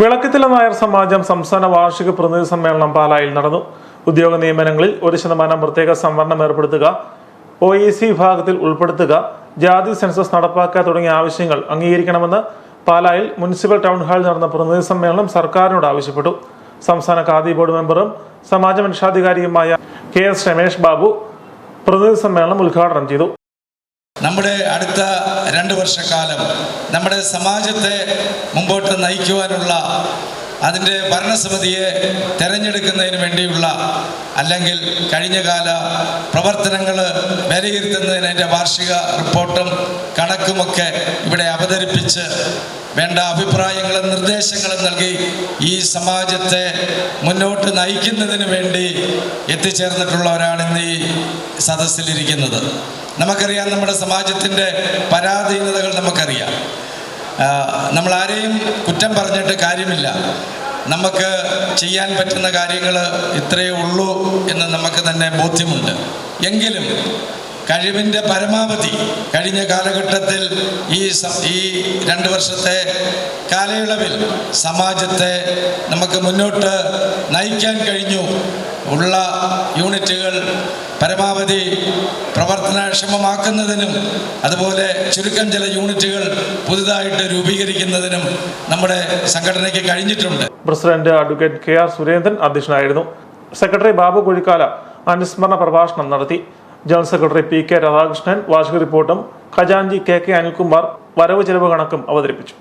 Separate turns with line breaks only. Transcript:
വിളക്കത്തിലെ നായർ സമാജം സംസ്ഥാന വാർഷിക പ്രതിനിധി സമ്മേളനം പാലായിൽ നടന്നു. ഉദ്യോഗ നിയമനങ്ങളിൽ ഒരു ശതമാനം പ്രത്യേക സംവരണം ഏർപ്പെടുത്തുക ഒ ഇ സി വിഭാഗത്തിൽ ഉൾപ്പെടുത്തുക ജാതി സെൻസസ് നടപ്പാക്കുക തുടങ്ങിയ ആവശ്യങ്ങൾ അംഗീകരിക്കണമെന്ന് പാലായിൽ മുനിസിപ്പൽ ടൗൺ ഹാളിൽ നടന്ന പ്രതിനിധി സമ്മേളനം സർക്കാരിനോട് ആവശ്യപ്പെട്ടു. സംസ്ഥാന ഖാദി ബോർഡ് മെമ്പറും സമാജ മനുഷ്യാധികാരിയുമായ കെ എസ് രമേഷ് ബാബു പ്രതിനിധി സമ്മേളനം ഉദ്ഘാടനം ചെയ്തു.
നമ്മുടെ അടുത്ത രണ്ട് വർഷക്കാലം നമ്മുടെ സമാജത്തെ മുമ്പോട്ട് നയിക്കുവാനുള്ള അതിന്റെ ഭരണസമിതിയെ തെരഞ്ഞെടുക്കുന്നതിന് വേണ്ടിയുള്ള അല്ലെങ്കിൽ കഴിഞ്ഞകാല പ്രവർത്തനങ്ങൾ വിലയിരുത്തുന്നതിന് അതിന്റെ വാർഷിക റിപ്പോർട്ടും കണക്കുമൊക്കെ ഇവിടെ അവതരിപ്പിച്ച് വേണ്ട അഭിപ്രായങ്ങളും നിർദ്ദേശങ്ങളും നൽകി ഈ സമാജത്തെ മുന്നോട്ട് നയിക്കുന്നതിന് വേണ്ടി എത്തിച്ചേർന്നിട്ടുള്ളവരാണ് ഇന്ന് ഈ സദസ്സിലിരിക്കുന്നത്. നമുക്കറിയാം നമ്മുടെ സമാജത്തിന്റെ പരാധീനതകൾ നമുക്കറിയാം. നമ്മൾ ആരെയും കുറ്റം പറഞ്ഞിട്ട് കാര്യമില്ല. നമുക്ക് ചെയ്യാൻ പറ്റുന്ന കാര്യങ്ങൾ ഇത്രയേ ഉള്ളൂ എന്ന് നമുക്ക് തന്നെ ബോധ്യമുണ്ട്. എങ്കിലും കഴിവിന്റെ പരമാവധി കഴിഞ്ഞ കാലഘട്ടത്തിൽ ഈ ഈ രണ്ട് വർഷത്തെ കാലയളവിൽ സമാജത്തെ നമുക്ക് മുന്നോട്ട് നയിക്കാൻ കഴിഞ്ഞു. ഉള്ള യൂണിറ്റുകൾ പരമാവധി പ്രവർത്തനക്ഷമമാക്കുന്നതിനും അതുപോലെ ചുരുക്കം ചില യൂണിറ്റുകൾ പുതുതായിട്ട് രൂപീകരിക്കുന്നതിനും നമ്മുടെ സംഘടനയ്ക്ക് കഴിഞ്ഞിട്ടുണ്ട്.
President advocate K R Surendran അധ്യക്ഷനായിരുന്നു. സെക്രട്ടറി ബാബു കുഴിക്കാല അനുസ്മരണ പ്രഭാഷണം നടത്തി. General secretary P K Radhakrishnan വാർഷിക റിപ്പോർട്ടും ഖജാൻജി കെ കെ അനിൽകുമാർ വരവ് ചെലവ് കണക്കും അവതരിപ്പിച്ചു.